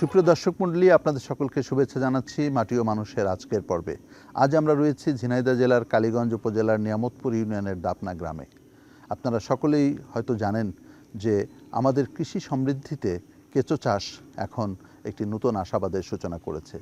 সুপ্রিয় দর্শক মণ্ডলী, আপনাদের সকলকে শুভেচ্ছা জানাচ্ছি মাটি ও মানুষের আজকের পর্বে। আজ আমরা রয়েছি ঝিনাইদহ জেলার কালীগঞ্জ উপজেলার নিয়ামতপুর ইউনিয়নের দাপনা গ্রামে। আপনারা সকলেই হয়তো জানেন যে আমাদের কৃষি সমৃদ্ধিতে কেঁচো চাষ এখন একটি নতুন আশাবাদের সূচনা করেছে।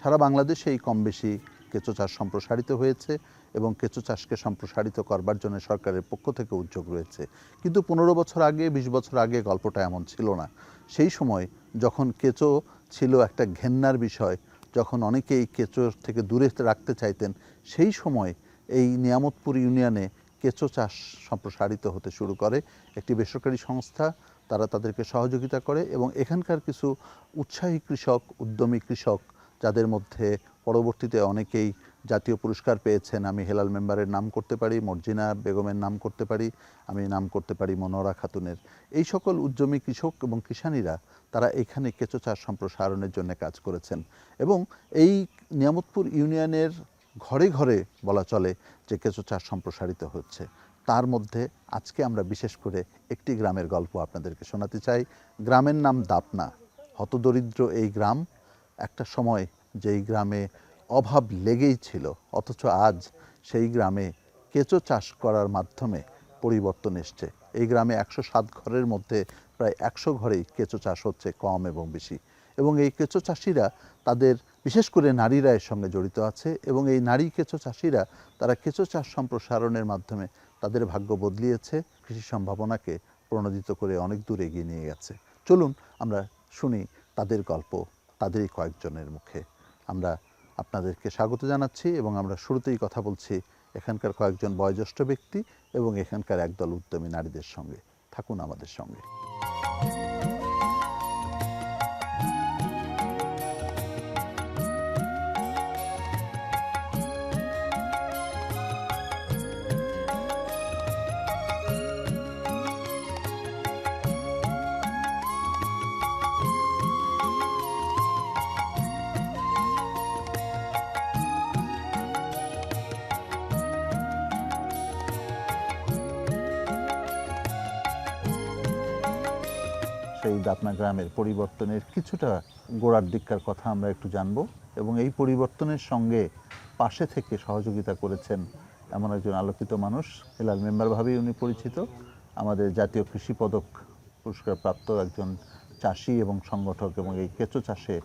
সারা বাংলাদেশে এই কম বেশি কেঁচো চাষ সম্প্রসারিত হয়েছে এবং কেঁচো চাষকে সম্প্রসারিত করবার জন্য সরকারের পক্ষ থেকে উদ্যোগ রয়েছে। কিন্তু পনেরো বছর আগে, বিশ বছর আগে গল্পটা এমন ছিল না। সেই সময় যখন কেঁচো ছিল একটা ঘেন্নার বিষয়, যখন অনেকেই কেঁচোর থেকে দূরে রাখতে চাইতেন, সেই সময় এই নিয়ামতপুর ইউনিয়নে কেঁচো চাষ সম্প্রসারিত হতে শুরু করে। একটি বেসরকারি সংস্থা, তারা তাদেরকে সহযোগিতা করে এবং এখানকার কিছু উৎসাহী কৃষক, উদ্যমী কৃষক, যাদের মধ্যে পরবর্তীতে অনেকেই জাতীয় পুরস্কার পেয়েছেন। আমি হেলাল মেম্বারের নাম করতে পারি, মর্জিনা বেগমের নাম করতে পারি, আমি নাম করতে পারি মনোরা খাতুনের। এই সকল উদ্যমী কৃষক এবং কিষানীরা, তারা এখানে কেঁচো চাষ সম্প্রসারণের জন্য কাজ করেছেন। এবং এই নিয়ামতপুর ইউনিয়নের ঘরে ঘরে বলা চলে যে কেঁচো চাষ সম্প্রসারিত হচ্ছে। তার মধ্যে আজকে আমরা বিশেষ করে একটি গ্রামের গল্প আপনাদেরকে শোনাতে চাই। গ্রামের নাম দাপনা। হতদরিদ্র এই গ্রাম। একটা সময় যেই গ্রামে অভাব লেগেই ছিল। অথচ আজ সেই গ্রামে কেঁচো চাষ করার মাধ্যমে পরিবর্তন এসছে। এই গ্রামে একশো সাত ঘরের মধ্যে প্রায় একশো ঘরেই কেঁচো চাষ হচ্ছে কম এবং বেশি। এবং এই কেঁচো চাষিরা তাদের, বিশেষ করে নারীরা এর সঙ্গে জড়িত আছে এবং এই নারী কেঁচো চাষিরা তারা কেঁচো চাষ সম্প্রসারণের মাধ্যমে তাদের ভাগ্য বদলিয়েছে, কৃষি সম্ভাবনাকে প্রণোদিত করে অনেক দূর এগিয়ে নিয়ে গেছে। চলুন আমরা শুনি তাদের গল্প, তাদেরই কয়েকজনের মুখে। আমরা আপনাদেরকে স্বাগত জানাচ্ছি এবং আমরা শুরুতেই কথা বলছি এখানকার কয়েকজন বয়োজ্যেষ্ঠ ব্যক্তি এবং এখানকার একদল উদ্যমী নারীদের সঙ্গে। থাকুন আমাদের সঙ্গে। দাপনা গ্রামের পরিবর্তনের কিছুটা গোড়ার দিককার কথা আমরা একটু জানব এবং এই পরিবর্তনের সঙ্গে পাশে থেকে সহযোগিতা করেছেন এমন একজন আলোকিত মানুষ হেলাল মেম্বার ভাবেই উনি পরিচিত আমাদের জাতীয় কৃষি পদক পুরস্কার প্রাপ্ত একজন চাষি এবং সংগঠক এবং এই কেঁচো চাষে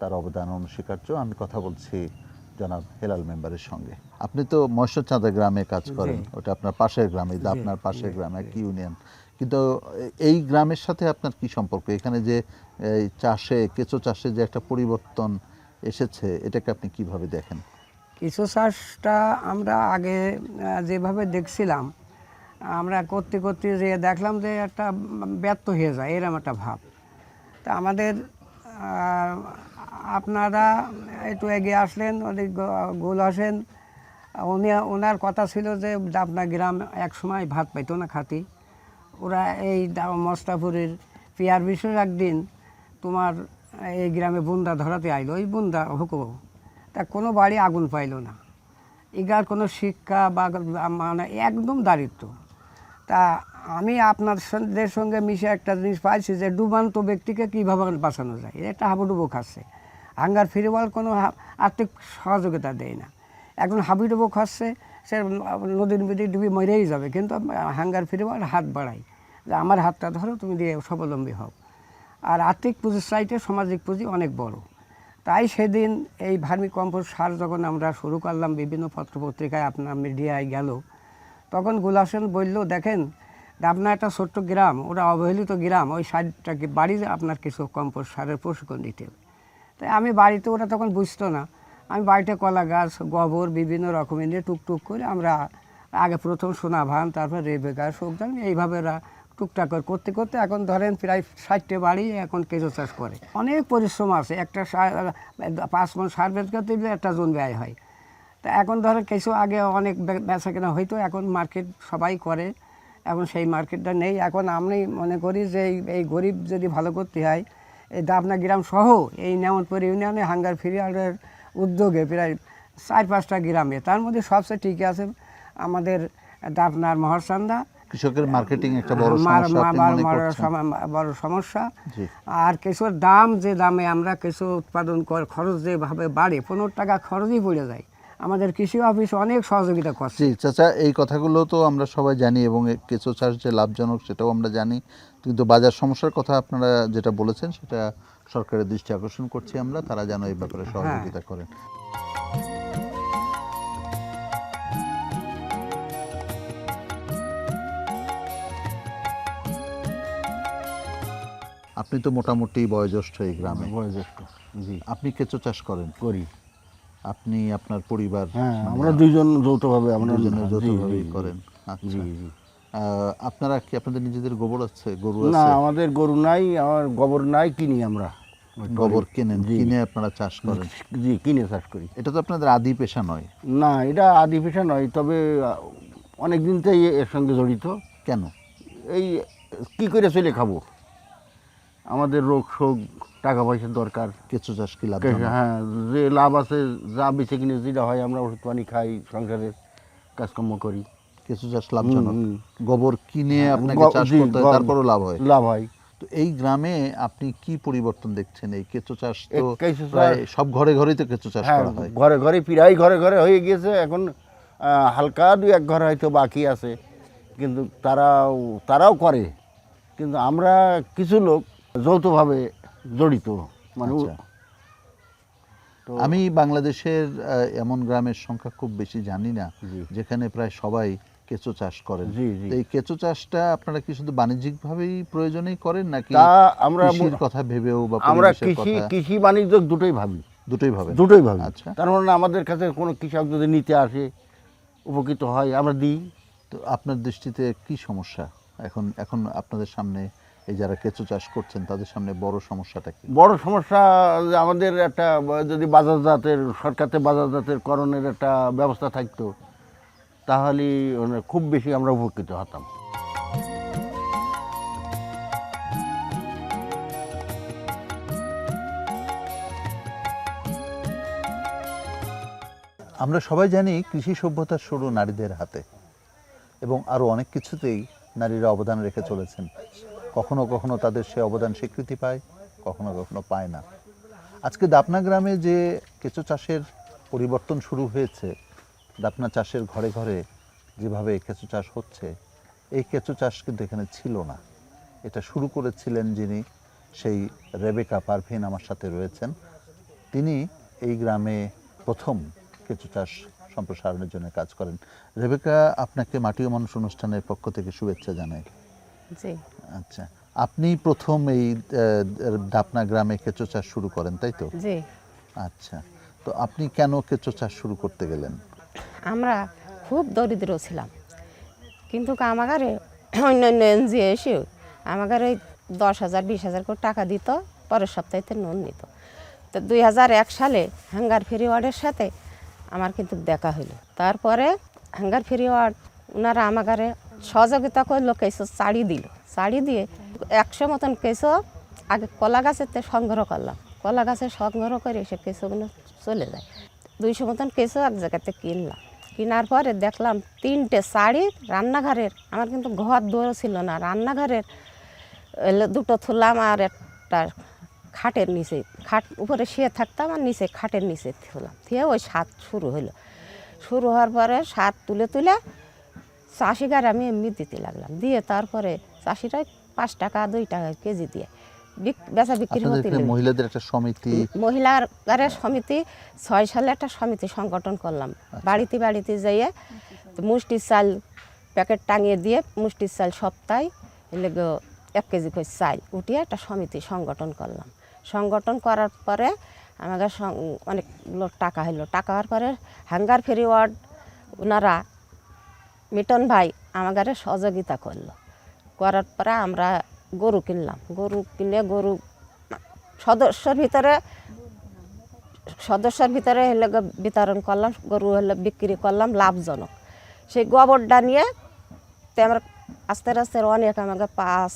তার অবদান অনস্বীকার্য। আমি কথা বলছি জনাব হেলাল মেম্বারের সঙ্গে। আপনি তো মৎস্যচাঁদা গ্রামে কাজ করেন ওটা আপনার পাশের গ্রামে আপনার পাশের গ্রামে এক ইউনিয়ন। কিন্তু এই গ্রামের সাথে আপনার কি সম্পর্ক? এখানে যে চাষে, কেঁচো চাষে যে একটা পরিবর্তন এসেছে, এটাকে আপনি কীভাবে দেখেন? কেঁচো চাষটা আমরা আগে যেভাবে দেখছিলাম, আমরা করতে করতে যে দেখলাম যে একটা ব্যর্থ হয়ে যায় এরকম একটা ভাব। তা আমাদের আপনারা একটু এগিয়ে আসলেন, ওদিক গোল আসেন। উনি, ওনার কথা ছিল যে আপনার গ্রাম এক সময় ভাত পাইতো না খাতি ওরা এই মস্তাপুরের পিয়ার বিশেষ একদিন তোমার এই গ্রামে বুন্দা ধরাতে আইলো। ওই বুন্দা হুকো তা কোনো বাড়ি আগুন পাইলো না। এগার কোনো শিক্ষা বা মানে একদম দারিদ্র। তা আমি আপনাদের সঙ্গে মিশে একটা জিনিস পাইছি যে ডুবান্ত ব্যক্তিকে কীভাবে বাঁচানো যায়? এটা হাবুডুবু খাচ্ছে। হাঙ্গার ফিরওয়াল কোনো আর্থিক সহযোগিতা দেয় না। এখন হাবিডুবু খাচ্ছে। সে নদীর মধ্যে ডুবি মরেই যাবে, কিন্তু হাঙ্গার ফিরওয়াল হাত বাড়ায়। যে আমার হাতটা ধরো, তুমি দিয়ে স্বাবলম্বী হও। আর আর্থিক পুঁজির চাইতে সামাজিক পুঁজি অনেক বড়। তাই সেদিন এই ভার্মি কম্পোস্ট সার যখন আমরা শুরু করলাম, বিভিন্ন পত্রপত্রিকায় আপনার মিডিয়ায় গেল, তখন গুলাসেন বলল, দেখেন, আপনার একটা ছোট্ট গ্রাম ওরা অবহেলিত গ্রাম, ওই সাইডটা বাড়ি আপনার কিছু কম্পোস্ট সারের প্রশিক্ষণ দিতে হবে। তাই আমি বাড়িতে ওরা তখন বুঝতো না। আমি বাড়িতে কলা গাছ, গোবর বিভিন্ন রকমের নিয়ে টুকটুক করে আমরা আগে প্রথম সোনা ভান তারপর রেবেকা সবজান এইভাবে টুকটাক করে করতে করতে এখন ধরেন প্রায় ষাটটে বাড়ি এখন কেঁচো চাষ করে। অনেক পরিশ্রম আছে, একটা পাঁচ মন সার বেচ করতে একটা জন ব্যয় হয়। তা এখন ধরো কিছু আগে অনেক বেচা কেনা হইতো, এখন মার্কেট সবাই করে, এখন সেই মার্কেটটা নেই। এখন আমি মনে করি যে এই এই গরিব যদি ভালো করতে হয়, এই দাবনা গ্রাম সহ এই নেমনপুর ইউনিয়নে হাঙ্গার ফিরিয়ালের উদ্যোগে প্রায় চার পাঁচটা গ্রামে তার মধ্যে সবচেয়ে ঠিক আছে আমাদের দাবনার মহরসান্দা। কৃষকের মার্কেটিং একটা বড় সমস্যা বড়- সমস্যা। আর কিছুর দাম যে দামে আমরা কিছু উৎপাদন কর খরচ যেভাবে বাড়ে পনেরো টাকা খরচই পড়ে যায়। আমাদের কৃষি অফিস অনেক সহযোগিতা করছে। জি চাচা এই কথাগুলো তো আমরা সবাই জানি এবং কেঁচো চাষ যে লাভজনক সেটাও আমরা জানি। কিন্তু বাজার সমস্যার কথা আপনারা যেটা বলেছেন সেটা সরকারের দৃষ্টি আকর্ষণ করছি আমরা তারা যেন এই ব্যাপারে সহযোগিতা করেন আপনি তো মোটামুটি বয়োজ্যেষ্ঠ এই গ্রামে। বয়োজ্যেষ্ঠ জি। আপনি কেঁচো চাষ করেন? করি। আপনি আপনার পরিবার হ্যাঁ আমরা দুইজন যৌথভাবে আমরা দুজনে যৌথভাবেই জি, করেন। জি আচ্ছা। জি। আপনারা কি আপনাদের নিজেদের গোবর আছে? গরু আছে? না আমাদের গরু নাই আমার গোবর নাই কিনি আমরা। গোবর কিনেন। কিনে আপনারা চাষ করেন। জি কিনে চাষ করি। এটা তো আপনাদের আদি পেশা নয়। না এটা আদি পেশা নয় তবে অনেক দিন থেকে এর সঙ্গে জড়িত। কেন? এই কি করে চলে খাব? আমাদের রোগ শোক টাকা পয়সার দরকার। কেঁচো চাষ কি লাভ হ্যাঁ যে লাভ আছে যা বেছে কিনে যেটা হয় আমরা ওষুধ পানি খাই সংসারের কাজকর্ম করি। কেঁচো চাষ লাভজনক। গোবর কিনে আপনাকে চাষ করতে হয় তারপরও লাভ হয়। লাভ হয়। তো এই গ্রামে আপনি কি পরিবর্তন দেখছেন? এই কেঁচো চাষ তো প্রায় সব ঘরে ঘরেই তো কেঁচো চাষ হ্যাঁ করা হয়। ঘরে ঘরে প্রায় ঘরে ঘরে হয়ে গিয়েছে। এখন হালকা দুই এক ঘর হয়তো বাকি আছে। কিন্তু তারাও তারাও করে। কিন্তু আমরা কিছু লোক যৌথভাবে জড়িত। মানে আচ্ছা। তো আমি বাংলাদেশের এমন গ্রামের সংখ্যা খুব বেশি জানি না। যেখানে প্রায় সবাই কেঁচো চাষ করেন। এই কেঁচো চাষটা আপনারা কি শুধু বাণিজ্যিক ভাবেই প্রয়োজনেই করেন নাকি তা আমরা কথা ভেবেও বা আমরা কৃষি কৃষি বাণিজ্য দুটোই ভাবি। দুটোই ভাবেন? দুটোই ভাবি। আচ্ছা। তার মানে আমাদের কাছে কোনো কৃষক যদি নিতে আসে উপকৃত হয় আমরা দিই। তো আপনার দৃষ্টিতে কি সমস্যা? এখন এখন আপনাদের সামনে এই যারা কেঁচো চাষ করছেন তাদের সামনে বড় সমস্যাটা কি? বড় সমস্যা যে আমাদের একটা যদি বাজারজাতের সরকারতে বাজারজাতের করণের একটা ব্যবস্থা থাকতো তাহলে মানে খুব বেশি আমরা উপকৃত হতাম। আমরা সবাই জানি কৃষি সভ্যতার শুরু নারীদের হাতে এবং আরও অনেক কিছুতেই নারীরা অবদান রেখে চলেছেন। কখনো কখনো তাদের সে অবদান স্বীকৃতি পায়, কখনো কখনো পায় না। আজকে দাপনা গ্রামে যে কেঁচো চাষের পরিবর্তন শুরু হয়েছে দাপনা চাষের ঘরে ঘরে যেভাবে কেঁচো চাষ হচ্ছে এই কেঁচো চাষ কিন্তু এখানে ছিল না। এটা শুরু করেছিলেন যিনি সেই রেবেকা পারভিন আমার সাথে রয়েছেন। তিনি এই গ্রামে প্রথম কেঁচু চাষ সম্প্রসারণের জন্য কাজ করেন। রেবেকা আপনাকে মাটিও মানুষ অনুষ্ঠানের পক্ষ থেকে শুভেচ্ছা জানাই। জি। আচ্ছা আপনি প্রথম এই ডাপনা গ্রামে কেঁচো চাষ শুরু করেন তাই তো? জি। আচ্ছা তো আপনি কেন কেঁচো চাষ শুরু করতে গেলেন? আমরা খুব দরিদ্র ছিলাম। কিন্তু আমাগারে অন্য অন্য এনজিও এসে আমাগারে ওই দশ হাজার, বিশ হাজার করে টাকা দিত, পরের সপ্তাহেতে নুন নিত। তো দুই হাজার এক সালে হাঙ্গার ফ্রি ওয়ার্ডের সাথে আমার কিন্তু দেখা হলো তারপরে হাঙ্গার ফ্রি ওয়ার্ড ওনারা আমাগারে সহযোগিতা করল কেসো চাড়ি দিল। চাড়ি দিয়ে একশো মতন কেসো আগে কলা গাছেতে সংগ্রহ করলাম। কলা গাছে সংগ্রহ করে সে কেঁচোগুলো চলে যায়। দুইশো মতন কেঁচো এক জায়গাতে কিনলাম। কেনার পরে দেখলাম তিনটে শাড়ি রান্নাঘরের। আমার কিন্তু ঘর দৌড় ছিল না, রান্নাঘরের দুটো থুলাম আর একটা খাটের নিচে, খাট উপরে শুয়ে থাকতাম আর নিচে খাটের নিচে থুলাম। থুয়ে ওই স্বাদ শুরু হলো শুরু হওয়ার পরে স্বাদ তুলে তুলে চাষিগার আমি এমনি দিতে লাগলাম। দিয়ে তারপরে চাষিরা পাঁচ টাকা, দুই টাকা কেজি দিয়ে বেচা বিক্রি আপনাদের হতে মহিলাদের একটা সমিতি। মহিলার সমিতি ছয় সালে একটা সমিতি সংগঠন করলাম। বাড়িতে বাড়িতে যাইয়ে তো মুষ্টির চাল প্যাকেট টাঙিয়ে দিয়ে মুষ্টির চাল সপ্তাহে এলে গো এক কেজি করে চাল উঠিয়ে একটা সমিতি সংগঠন করলাম। সংগঠন করার পরে আমাদের সং- অনেকগুলো টাকা হলো টাকা হওয়ার পরে হ্যাঙ্গার ফেরি ওয়ার্ড ওনারা মিটন ভাই আমাদের সহযোগিতা করল। করার পরে আমরা গরু কিনলাম। গরু কিনে গরু সদস্যর ভিতরে সদস্যর ভিতরে হলে বিতরণ করলাম, গরু হলে বিক্রি করলাম, লাভজনক। সেই গোবরটা নিয়ে তো আমরা আস্তে আস্তে অনেক আমাকে পাঁচ,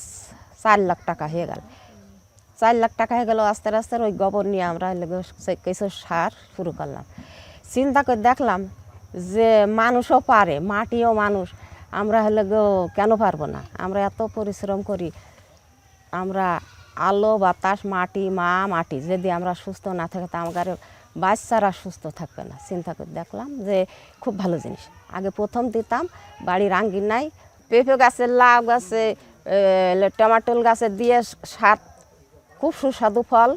চার লাখ টাকা হয়ে গেল। চার লাখ টাকা হয়ে গেল আস্তে আস্তে ওই গোবর নিয়ে আমরা কিছু সার শুরু করলাম। চিন্তা করে দেখলাম যে মানুষও পারে, মাটিও মানুষ, আমরা হলে কেন পারব না? আমরা এত পরিশ্রম করি আমরা আলো, বাতাস, মাটি, মা মাটি, যদি আমরা সুস্থ না থাকি, তা আমাদের বাচ্চারা সুস্থ থাকবে না। চিন্তা করে দেখলাম যে খুব ভালো জিনিস। আগে প্রথম দিতাম, বাড়ির আঙ্গিন নাই, পেঁপে গাছে, লাউ গাছে টমাটোল গাছে দিয়ে সার, খুব সুস্বাদু ফল।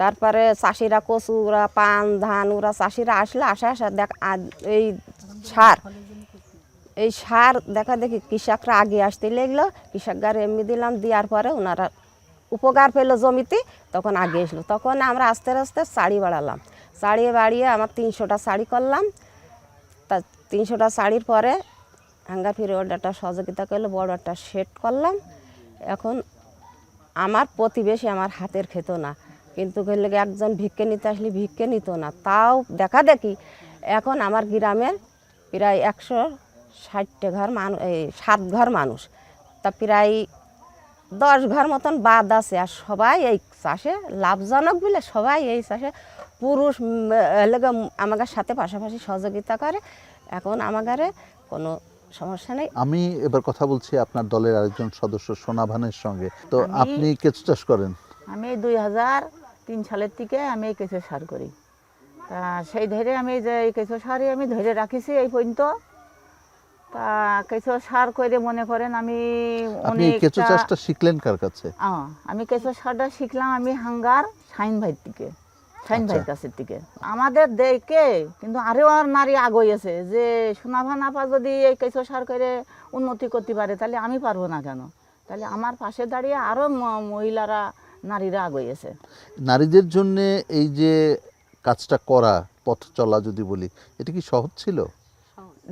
তারপরে চাষিরা কচু ওরা পান, ধান, ওরা চাষিরা আসলে আসা আসা, দেখ এই সার এই সার দেখা দেখি কৃষকরা আগে আসতে লাগল কৃষকরা এমনি দিলাম, দেওয়ার পরে ওনারা উপকার পেল জমিতে, তখন আগে এসলো তখন আমরা আস্তে আস্তে শাড়ি বাড়ালাম। শাড়ি বাড়িয়ে আমার তিনশোটা শাড়ি করলাম। তা তিনশোটা শাড়ির পরে হাঙ্গার ফিরে একটা সহযোগিতা করল, বড় একটা সেট করলাম। এখন আমার প্রতিবেশী আমার হাতের খেত না। কিন্তু করলে একজন ভিক্ষে নিতে আসলে ভিক্ষে নিত না। তাও দেখা দেখি এখন আমার গ্রামের প্রায় একশো ষাটটা ঘর মানুষ এই সাত ঘর মানুষ। তা প্রায় দশ ঘর মতন বাদ আছে আর সবাই এই চাষে লাভজনক বলে সবাই এই চাষে পুরুষ আমাদের সাথে পাশাপাশি সহযোগিতা করে। এখন আমাদের কোনো সমস্যা নেই। আমি এবার কথা বলছি আপনার দলের আরেকজন সদস্য সোনা ভানের সঙ্গে। তো আপনি কেঁচু চাষ করেন? আমি দুই হাজার তিন সালের থেকে আমি এই কেঁচো সার করি। তা সেই ধরে আমি যে এই কেঁচো সারই আমি ধরে রাখিছি এই পর্যন্ত। তা কেঁচো সার করে মনে করেন আমি আপনি এই কেঁচু চাষটা শিখলেন কার কাছে? আমি কেঁচো সারটা শিখলাম আমি হাঙ্গার সাইন ভাইয়ের থেকে সাইন আচ্ছা। ভাইয়ের কাছের থেকে আমাদের দেখে কিন্তু আরও আর নারী আগইয়েছে যে সোনাভা নাপা যদি এই কেঁচো সার করে উন্নতি করতে পারে তাহলে আমি পারব না কেন? তাহলে আমার পাশে দাঁড়িয়ে আরও মহিলারা নারীরা আগইয়েছে নারীদের জন্য এই যে কাজটা করা পথ চলা যদি বলি এটা কি সহজ ছিল?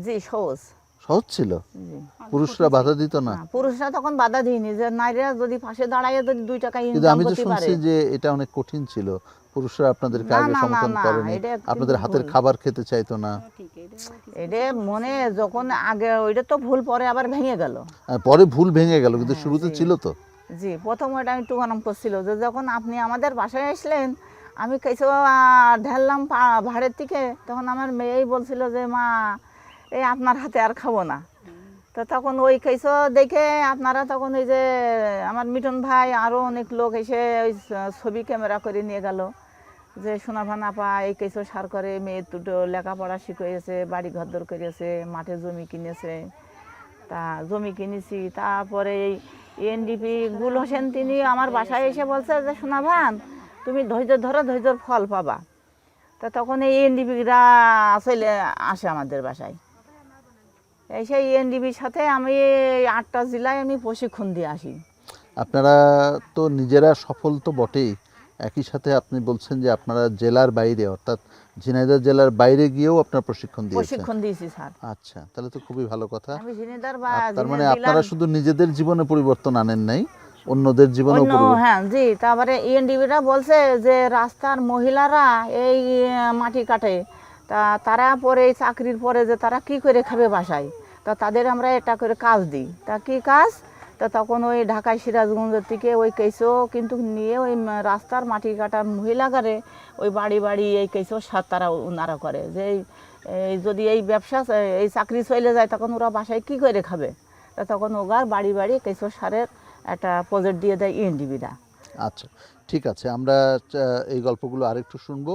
জি সহজ। সহজ ছিল? পুরুষরা বাধা দিত না? পুরুষরা তখন বাধা দিইনি যে নারীরা যদি পাশে দাঁড়ায় যদি দুই টাকা কিন্তু ইনকাম আমি তো শুনছি যে এটা অনেক কঠিন ছিল। পুরুষরা আপনাদেরকে না, আগে সমর্থন করেনি। আপনাদের হাতের ভুল। খাবার খেতে চাইতো না। এটা মনে যখন আগে ওইটা তো ভুল পরে আবার ভেঙে গেল। পরে ভুল ভেঙে গেল কিন্তু হ্যাঁ, শুরুতে ছিল তো। জি প্রথম ওইটা আমি একটু গরম করছিল যে যখন আপনি আমাদের বাসায় আসলেন আমি কিছু ঢাললাম ভাড়ের থেকে তখন আমার মেয়েই বলছিল যে মা এই আপনার হাতে আর খাব না। তো তখন ওই কেসো দেখে আপনারা তখন ওই যে আমার মিটন ভাই আরও অনেক লোক এসে ওই ছবি ক্যামেরা করে নিয়ে গেল। যে সোনাভা নাপা এই কেসো সার করে, মেয়ে দুটো লেখাপড়া শিখিয়েছে, বাড়ি ঘর ঘরদর করেছে, মাঠে জমি কিনেছে, তা জমি কিনেছি, তারপরে এই এনডিপি গুল হোসেন তিনি আমার বাসায় এসে বলছে যে, সোনাভান, তুমি ধৈর্য ধরো, ধৈর্যর ফল পাবা। তা তখন এই এনডিপিরা চলে আসে আমাদের বাসায়। এই সেই এনডিপির সাথে আমি আটটা জেলায় আমি প্রশিক্ষণ দিয়ে আসি। আপনারা তো নিজেরা সফল তো বটেই। একই সাথে আপনি বলছেন যে আপনারা জেলার বাইরে অর্থাৎ ঝিনাইদহ জেলার বাইরে গিয়েও আপনার প্রশিক্ষণ দিয়েছেন। প্রশিক্ষণ দিয়েছি স্যার। আচ্ছা তাহলে তো খুবই ভালো কথা। আমি ঝিনেদার বা তার মানে আপনারা শুধু নিজেদের জীবনে পরিবর্তন আনেন নাই অন্যদের পরিবর্তন হ্যাঁ জি তারপরে ইএনডিবিরা বলছে যে রাস্তার মহিলারা এই মাটি কাটে। তা তারা পরে চাকরির পরে যে তারা কি করে খাবে বাসায়? তা তাদের আমরা এটা করে কাজ দিই। তা কী কাজ? তা তখন ওই ঢাকায় সিরাজগঞ্জের থেকে ওই কেসো কিন্তু নিয়ে ওই রাস্তার মাটি কাটার মহিলাগারে ওই বাড়ি বাড়ি এই কেসো সার তারা ওনারা করে। যে এই- যদি এই ব্যবসা এই চাকরি চলে যায় তখন ওরা বাসায় কি করে খাবে? তা তখন ওগার বাড়ি বাড়ি কেসো সারের একটা প্রজেক্ট দিয়ে দেয় ইএনডিবিরা আচ্ছা ঠিক আছে। আমরা এই গল্পগুলো আরেকটু শুনব।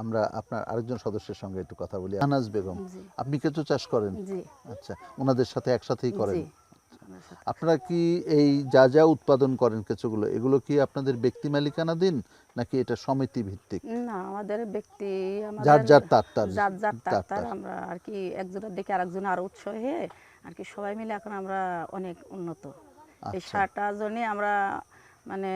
আমরা আপনার আরেকজন সদস্যের সঙ্গে একটু কথা বলি আনাজ বেগম। আপনি কেঁচো চাষ করেন? আচ্ছা ওনাদের সাথে একসাথেই করেন? আপনারা কি এই যা যা উৎপাদন করেন কেঁচোগুলো এগুলো কি আপনাদের ব্যক্তি মালিকানাধীন নাকি এটা সমিতি ভিত্তিক? না আমাদের ব্যক্তি আমাদের যার যার তার তার যার যার তার তার। আমরা আর কি একজনের দেখে আরেকজন আরও উৎসাহ হয়ে আর কি সবাই মিলে এখন আমরা অনেক উন্নত। এই আচ্ছা। সারটা জন্য আমরা মানে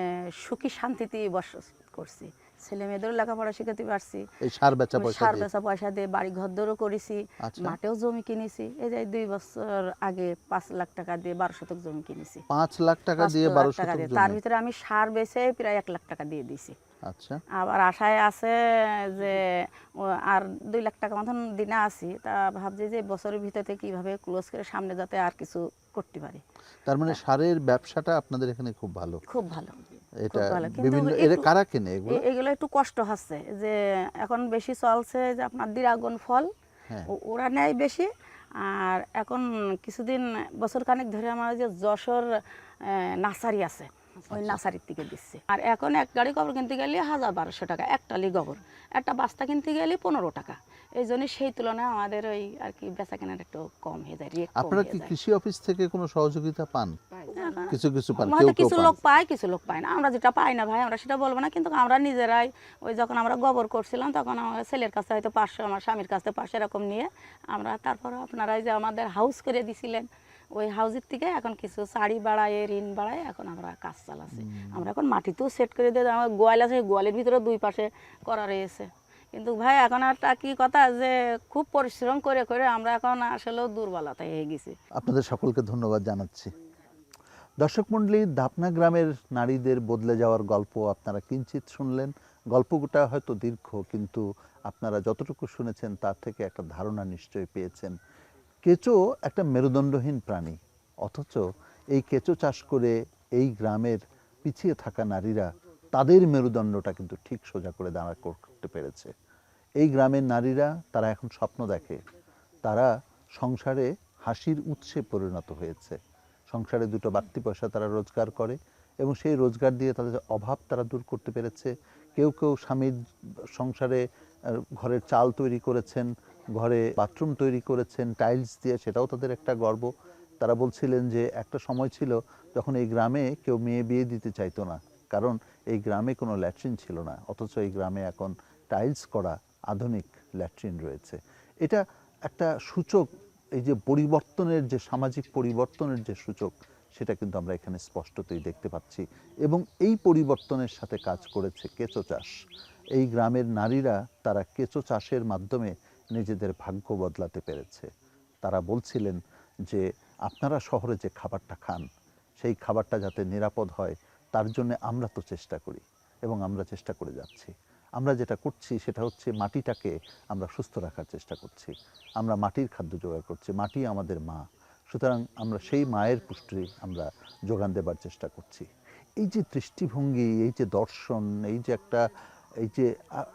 সুখী শান্তিতে বসবাস করছি। ছেলে মেয়েদেরও লেখাপড়া শেখাতে পারছি। এই সার বেচা পয়সা সার দিয়ে? বেচা পয়সা দিয়ে বাড়ি ঘর দরও করেছি আচ্ছা। মাঠেও জমি কিনেছি। এই যে দুই বছর আগে পাঁচ লাখ টাকা দিয়ে বারো শতক জমি কিনেছি। পাঁচ লাখ টাকা দিয়ে বারো টাকা দিয়ে। তার ভিতরে আমি সার বেচে প্রায় এক লাখ টাকা দিয়ে দিছি আচ্ছা। আবার আশায় আছে যে আর দুই লাখ টাকা মতন দিনে আছি। তা ভাবছি যে বছরের ভিতরে কীভাবে ক্লোজ করে সামনে যাতে আর কিছু করতে পারি। তার মানে সারের ব্যবসাটা আপনাদের এখানে খুব ভালো। খুব ভালো। এটা বিভিন্ন এর কারা কিনে এগুলো? এগুলো একটু কষ্ট হচ্ছে যে এখন বেশি চলছে যে আপনার দিরাগন ফল হ্যাঁ। ওরা নেয় বেশি। আর এখন কিছুদিন বছর খানেক ধরে আমার ওই যে যশোর নার্সারি আছে। ওই নার্সারির থেকে দিচ্ছে। আর এখন এক গাড়ি গোবর কিনতে গেলে হাজার বারোশো টাকা একটা লি গোবর। একটা বাস্তা কিনতে গেলে পনেরো টাকা। এই জন্য সেই তুলনায় আমাদের ওই আর কি বেচা কেনার একটু কম হয়ে যায় আপনারা কি কৃষি অফিস থেকে কোনো সহযোগিতা পান? কিছু কিছু পান হয়তো কিছু লোক পায় কিছু লোক পায় না। আমরা যেটা পাই না ভাই আমরা সেটা বলব না। কিন্তু আমরা নিজেরাই ওই যখন আমরা গোবর করছিলাম তখন আমার ছেলের কাছে হয়তো পাঁচশো আমার স্বামীর কাছে পাঁচশো এরকম নিয়ে আমরা তারপর আপনারাই যে আমাদের হাউস করে দিছিলেন ওই হাউসের থেকে এখন কিছু শাড়ি বাড়ায় ঋণ বাড়ায় এখন আমরা কাজ চালাচ্ছি। আমরা এখন মাটিতেও সেট করে দিয়ে আমার গোয়াল আছে গোয়ালের ভিতরে দুই পাশে করা রয়েছে। কিন্তু ভাই এখন একটা কি কথা যে খুব পরিশ্রম করে করে আমরা এখন আসলেও দুর্বলতা হয়ে গেছি। আপনাদের সকলকে ধন্যবাদ জানাচ্ছি। দর্শক মণ্ডলী দাপনা গ্রামের নারীদের বদলে যাওয়ার গল্প আপনারা কিঞ্চিত শুনলেন। গল্পটা হয়তো দীর্ঘ কিন্তু আপনারা যতটুকু শুনেছেন তার থেকে একটা ধারণা নিশ্চয়ই পেয়েছেন। কেঁচো একটা মেরুদণ্ডহীন প্রাণী, অথচ এই কেঁচো চাষ করে এই গ্রামের পিছিয়ে থাকা নারীরা তাদের মেরুদণ্ডটা কিন্তু ঠিক সোজা করে দাঁড়া করতে পেরেছে। এই গ্রামের নারীরা তারা এখন স্বপ্ন দেখে, তারা সংসারে হাসির উৎসে পরিণত হয়েছে। সংসারে দুটো বাড়তি পয়সা তারা রোজগার করে এবং সেই রোজগার দিয়ে তাদের অভাব তারা দূর করতে পেরেছে। কেউ কেউ স্বামীর সংসারে ঘরের চাল তৈরি করেছেন, ঘরে বাথরুম তৈরি করেছেন, টাইলস দিয়ে, সেটাও তাদের একটা গর্ব। তারা বলছিলেন যে একটা সময় ছিল যখন এই গ্রামে কেউ মেয়ে বিয়ে দিতে চাইতো না, কারণ এই গ্রামে কোনো ল্যাট্রিন ছিল না, অথচ এই গ্রামে এখন টাইলস করা আধুনিক ল্যাট্রিন রয়েছে। এটা একটা সূচক, এই যে পরিবর্তনের যে সামাজিক পরিবর্তনের যে সূচক, সেটা কিন্তু আমরা এখানে স্পষ্টতই দেখতে পাচ্ছি। এবং এই পরিবর্তনের সাথে কাজ করেছে কেঁচো চাষ। এই গ্রামের নারীরা তারা কেঁচো চাষের মাধ্যমে নিজেদের ভাগ্য বদলাতে পেরেছে। তারা বলছিলেন যে, আপনারা শহরে যে খাবারটা খান, সেই খাবারটা যাতে নিরাপদ হয়, তার জন্য আমরা তো চেষ্টা করি এবং আমরা চেষ্টা করে যাচ্ছি। আমরা যেটা করছি সেটা হচ্ছে মাটিটাকে আমরা সুস্থ রাখার চেষ্টা করছি। আমরা মাটির খাদ্য জোগাড় করছি, মাটি আমাদের মা। সুতরাং আমরা সেই মায়ের পুষ্টি আমরা যোগান দেবার চেষ্টা করছি। এই যে দৃষ্টিভঙ্গি, এই যে দর্শন, এই যে একটা এই যে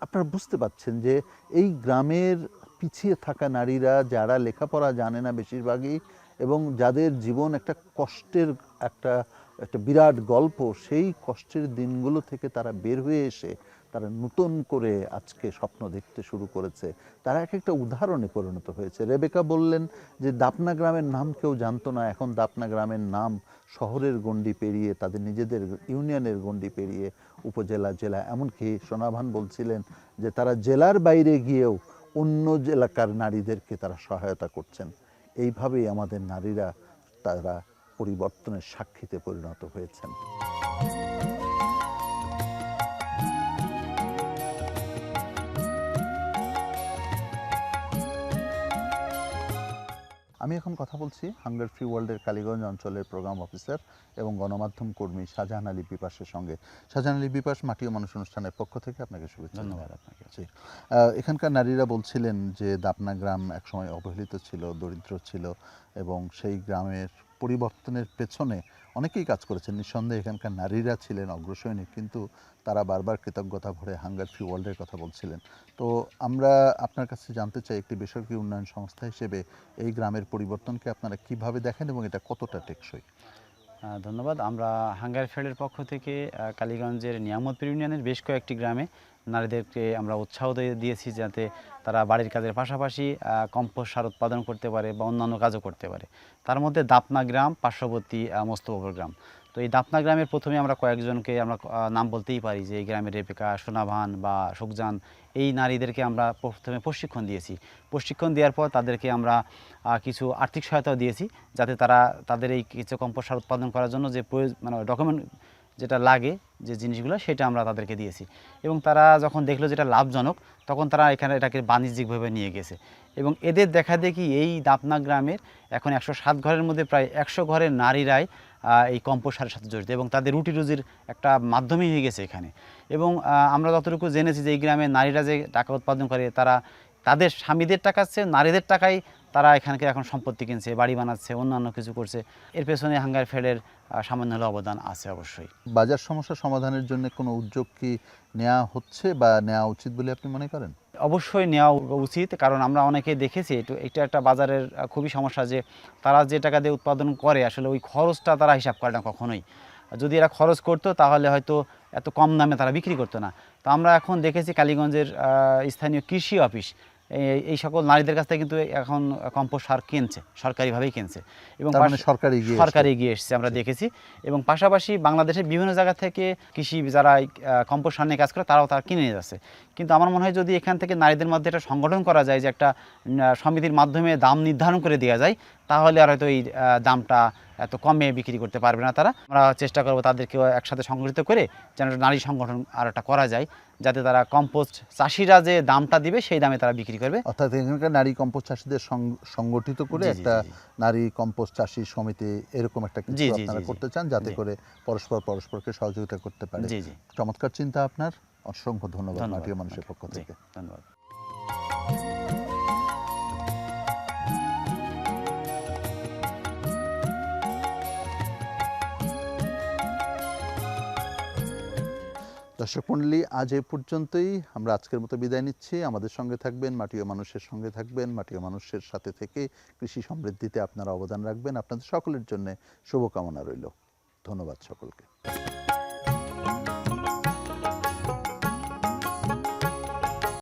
আপনারা বুঝতে পাচ্ছেন যে এই গ্রামের পিছিয়ে থাকা নারীরা যারা লেখাপড়া জানে না বেশিরভাগই এবং যাদের জীবন একটা কষ্টের একটা একটা বিরাট গল্প, সেই কষ্টের দিনগুলো থেকে তারা বের হয়ে এসে তারা নতুন করে আজকে স্বপ্ন দেখতে শুরু করেছে। তারা এক একটা উদাহরণে পরিণত হয়েছে। রেবেকা বললেন যে, দাপনা গ্রামের নাম কেউ জানতো না। এখন দাপনা গ্রামের নাম শহরের গণ্ডি পেরিয়ে, তাদের নিজেদের ইউনিয়নের গণ্ডি পেরিয়ে উপজেলা, জেলা। এমনকি সোনাভান বলছিলেন যে, তারা জেলার বাইরে গিয়েও অন্য এলাকার নারীদেরকে তারা সহায়তা করছেন। এইভাবেই আমাদের নারীরা তারা পরিবর্তনের সাক্ষীতে পরিণত হয়েছেন। আমি এখন কথা বলছি হাঙ্গার ফ্রি ওয়ার্ল্ডের কালীগঞ্জ অঞ্চলের প্রোগ্রাম অফিসার এবং গণমাধ্যম কর্মী শাহজাহান আলী বিপাসের সঙ্গে। শাহজাহান আলী বিপাস মাটি ও মানুষ অনুষ্ঠানের পক্ষ থেকে আপনাকে শুভেচ্ছা ধন্যবাদ আপনাকে। জি। এখানকার নারীরা বলছিলেন যে দাপনা গ্রাম একসময় অবহেলিত ছিল দরিদ্র ছিল এবং সেই গ্রামের পরিবর্তনের পেছনে অনেকেই কাজ করেছেন। নিঃসন্দেহে এখানকার নারীরা ছিলেন অগ্রসৈনিক কিন্তু তারা বারবার কৃতজ্ঞতা ভরে হাঙ্গার ফ্রি ওয়ার্ল্ডের কথা বলছিলেন। তো আমরা আপনার কাছে জানতে চাই একটি বেসরকারি উন্নয়ন সংস্থা হিসেবে এই গ্রামের পরিবর্তনকে আপনারা কীভাবে দেখেন এবং এটা কতটা টেকসই? ধন্যবাদ। আমরা হাঙ্গার ফেডের পক্ষ থেকে কালীগঞ্জের নিয়ামতপুর ইউনিয়নের বেশ কয়েকটি গ্রামে নারীদেরকে আমরা উৎসাহ দিয়ে- দিয়েছি যাতে তারা বাড়ির কাজের পাশাপাশি কম্পোস্ট সার উৎপাদন করতে পারে বা অন্যান্য কাজও করতে পারে। তার মধ্যে দাপনা গ্রাম পার্শ্ববর্তী আহ, মোস্তফাপুর গ্রাম। তো এই দাপনা গ্রামের প্রথমে আমরা কয়েকজনকে আমরা নাম বলতেই পারি যে এই গ্রামের রেপিকা সোনাভান বা সুখজান এই নারীদেরকে আমরা প্রথমে প্রশিক্ষণ দিয়েছি। প্রশিক্ষণ দেওয়ার পর তাদেরকে আমরা কিছু আর্থিক সহায়তা দিয়েছি, যাতে তারা তাদের এই কিছু কম্পোস্ট সার উৎপাদন করার জন্য যে প্রয়োজন মানে ডকুমেন্ট যেটা লাগে যে জিনিসগুলো, সেটা আমরা তাদেরকে দিয়েছি। এবং তারা যখন দেখল যেটা লাভজনক, তখন তারা এখানে এটাকে বাণিজ্যিকভাবে নিয়ে গেছে। এবং এদের দেখা দেখি এই দাপনা গ্রামের এখন একশো সাত ঘরের মধ্যে প্রায় একশো ঘরের নারীরাই এই কম্পোস্ট সারের সাথে জড়িত। এবং তাদের রুটি রুজির একটা মাধ্যমই হয়ে গেছে এখানে। এবং আমরা যতটুকু জেনেছি যে এই গ্রামের নারীরা যে টাকা উৎপাদন করে, তারা তাদের স্বামীদের টাকা চেয়ে নারীদের টাকায় তারা এখানকে এখন সম্পত্তি কিনছে বাড়ি বানাচ্ছে অন্যান্য কিছু করছে। এর পেছনে হাঙ্গার ফেডের সামান্য হলেও অবদান আছে অবশ্যই। বাজার সমস্যা সমাধানের জন্য কোনো উদ্যোগ কি নেওয়া হচ্ছে বা নেওয়া উচিত বলে আপনি মনে করেন? অবশ্যই নেওয়া উচিত কারণ আমরা অনেকে দেখেছি একটু এটা একটা বাজারের খুবই সমস্যা যে তারা যে টাকা দিয়ে উৎপাদন করে আসলে ওই খরচটা তারা হিসাব করে না কখনোই। যদি এরা খরচ করতো তাহলে হয়তো এত কম দামে তারা বিক্রি করতো না। তো আমরা এখন দেখেছি কালীগঞ্জের স্থানীয় কৃষি অফিস এই- সকল নারীদের কাছ থেকে কিন্তু এখন কম্পোস্ট সার কিনছে সরকারিভাবেই কিনছে। এবং সরকারি সরকারি গিয়ে এসছে। আমরা দেখেছি। এবং পাশাপাশি বাংলাদেশের বিভিন্ন জায়গা থেকে কৃষি যারা কম্পোস্ট সার নিয়ে কাজ করে তারাও তারা কিনে নিয়ে যাচ্ছে। কিন্তু আমার মনে হয় যদি এখান থেকে নারীদের মধ্যে একটা সংগঠন করা যায় যে একটা সমিতির মাধ্যমে দাম নির্ধারণ করে দেওয়া যায় তাহলে আর হয়তো এই দামটা এত কমে বিক্রি করতে পারবে না তারা। আমরা চেষ্টা করব তাদেরকে একসাথে সংগঠিত করে যেন নারী সংগঠন আর একটা করা যায় যাতে তারা কম্পোস্ট চাষিরা যে দামটা দিবে সেই দামে তারা বিক্রি করবে। অর্থাৎ এখানকার নারী কম্পোস্ট চাষীদের সংগঠিত করে একটা। নারী কম্পোস্ট চাষি সমিতি এরকম একটা কিছু আপনারা। করতে চান যাতে করে পরস্পর পরস্পরকে সহযোগিতা করতে পারে। চমৎকার চিন্তা আপনার। অসংখ্য ধন্যবাদ ধন্যবাদ। মানুষের পক্ষ থেকে। ধন্যবাদ। দর্শক মণ্ডলী আজ এ পর্যন্তই। আমরা আজকের মতো বিদায় নিচ্ছি। আমাদের সঙ্গে থাকবেন মাটি ও মানুষের সঙ্গে থাকবেন, মাটিও মানুষের সাথে থেকে কৃষি সমৃদ্ধিতে আপনারা অবদান রাখবেন। আপনাদের সকলের জন্য শুভকামনা রইল। ধন্যবাদ সকলকে।